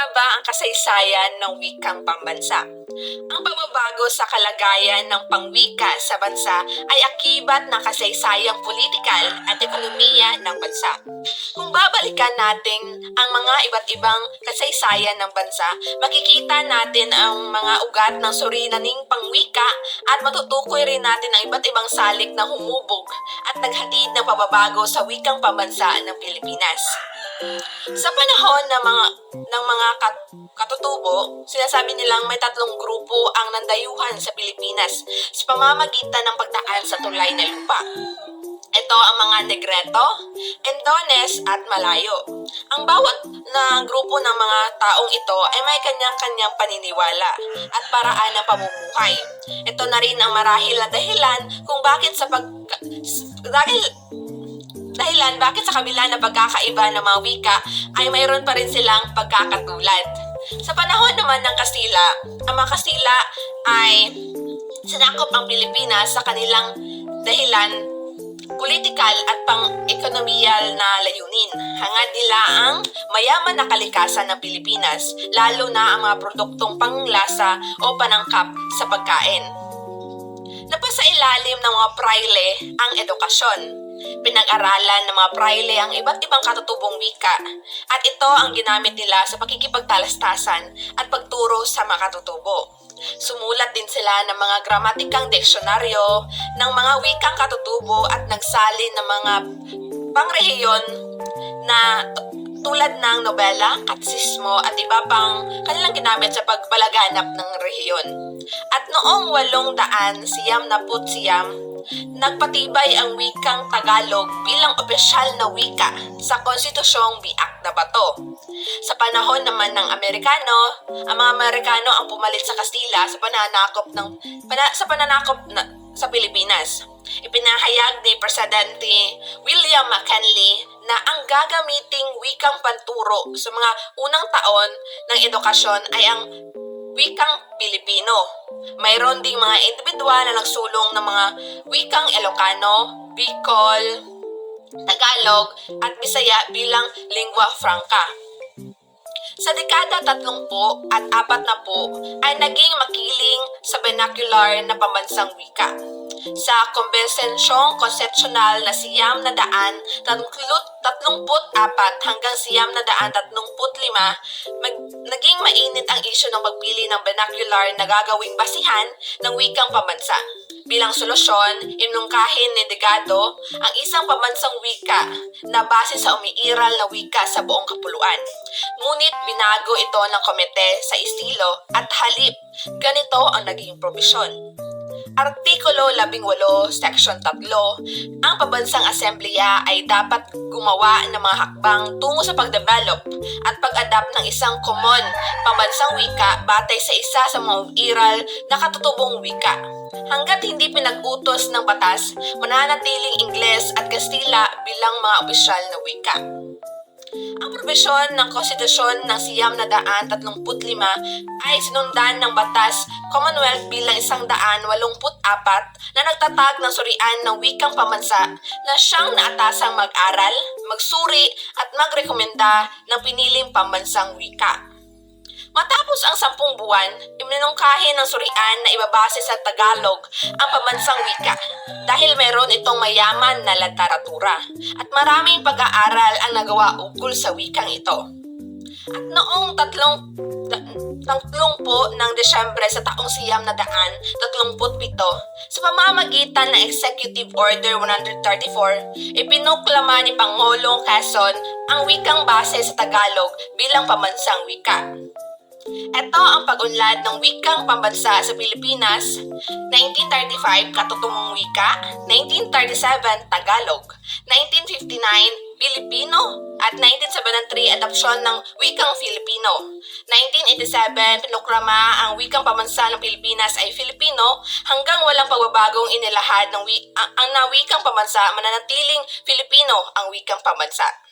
mahaba ang kasaysayan ng wikang pambansa. Ang pagbabago sa kalagayan ng pangwika sa bansa ay akibat ng kasaysayang politikal at ekonomiya ng bansa. Kung babalikan natin ang mga iba't ibang kasaysayan ng bansa, makikita natin ang mga ugat ng surinaning pangwika at matutukoy rin natin ang iba't ibang salik na humubog at naghatid ng pababago sa wikang pambansa ng Pilipinas. Sa panahon ng mga ng mga kat- katutubo, sinasabi nilang may tatlong grupo ang nandayuhan sa Pilipinas sa pamamagitan ng pagdaan sa tulay na lupa. Ito ang mga Negreto, Endones at Malayo. Ang bawat na grupo ng mga taong ito ay may kanyang-kanyang paniniwala at paraan ng pamumuhay. Ito na rin ang marahil na dahilan kung bakit sa pag... Dahil dahilan bakit sa kabila ng pagkakaiba ng mga wika ay mayroon pa rin silang pagkakatulad. Sa panahon naman ng Kastila, ang mga Kastila ay sinakop ang Pilipinas sa kanilang dahilan politikal at pang-ekonomiyal na layunin. Hangad nila ang mayaman na kalikasan ng Pilipinas, lalo na ang mga produktong panglasa o panangkap sa pagkain. Napasa ilalim ng mga praile ang edukasyon. Pinag-aralan ng mga praile ang iba't ibang katutubong wika at ito ang ginamit nila sa pakikipagtalastasan at pagturo sa mga katutubo. Sumulat din sila ng mga gramatikang diksyonaryo ng mga wikang katutubo at nagsalin ng mga pangrehiyon na tulad ng nobela, katsismo at iba pang kanilang ginamit sa pagpalaganap ng rehiyon. At noong walong daan siyam na put siyam, nagpatibay ang wikang Tagalog bilang opisyal na wika sa konstitusyong biak na bato. Sa panahon naman ng Amerikano, ang mga Amerikano ang pumalit sa Kastila sa pananakop ng pana- sa pananakop na, sa Pilipinas. Ipinahayag ni Presidente William McKinley na ang gagamiting wikang panturo sa mga unang taon ng edukasyon ay ang wikang Pilipino. Mayroon ding mga individual na nagsulong ng mga wikang Ilocano, Bicol, Tagalog at Bisaya bilang lingua franca. Dekada 30 at 40 ay naging makiling sa vernacular na pambansang wika. Sa kombensensyong konsepsyonal na siyam na daan, tatlumput apat hanggang siyam na daan tatlongput lima, mag, naging mainit ang isyu ng pagpili ng vernacular na gagawing basihan ng wikang pambansa. Bilang solusyon, inungkahin ni Degado ang isang pambansang wika na base sa umiiral na wika sa buong kapuluan. Ngunit binago ito ng komite sa estilo at halip, ganito ang naging probisyon. Artikulo 18, Section 3, ang Pambansang Asembleya ay dapat gumawa ng mga hakbang tungo sa pagdevelop at pag-adapt ng isang common pambansang wika batay sa isa sa mga iral na katutubong wika. Hanggat hindi pinag-utos ng batas, mananatiling Ingles at Kastila bilang mga opisyal na wika. Ang probisyon ng konstitusyon ng siyam na daan tatlumput lima ay sinundan ng batas Commonwealth bilang isang daan walumput apat na nagtatag ng surian ng wikang pamansa na siyang naatasang mag-aral, magsuri at magrekomenda ng piniling pambansang wika. Matapos ang sampung buwan, iminungkahi ng surian na ibabase sa Tagalog ang pambansang wika dahil meron itong mayaman na literatura at maraming pag-aaral ang nagawa ukol sa wikang ito. At noong tatlong tatlong po ng Desyembre sa taong siyam na daan, tatlumput pito, sa pamamagitan ng Executive Order 134, ipinuklama ni Pangulong Quezon ang wikang base sa Tagalog bilang pamansang wika. Ito ang pag-unlad ng wikang pambansa sa Pilipinas, 1935 Katutubong Wika, 1937 Tagalog, 1959 Pilipino, at 1973 adopsyon ng wikang Filipino. 1987 pinuklama ang wikang pambansa ng Pilipinas ay Filipino hanggang walang pagbabagong inilahad ng wi- ang, ang na wikang pambansa mananatiling Filipino ang wikang pambansa.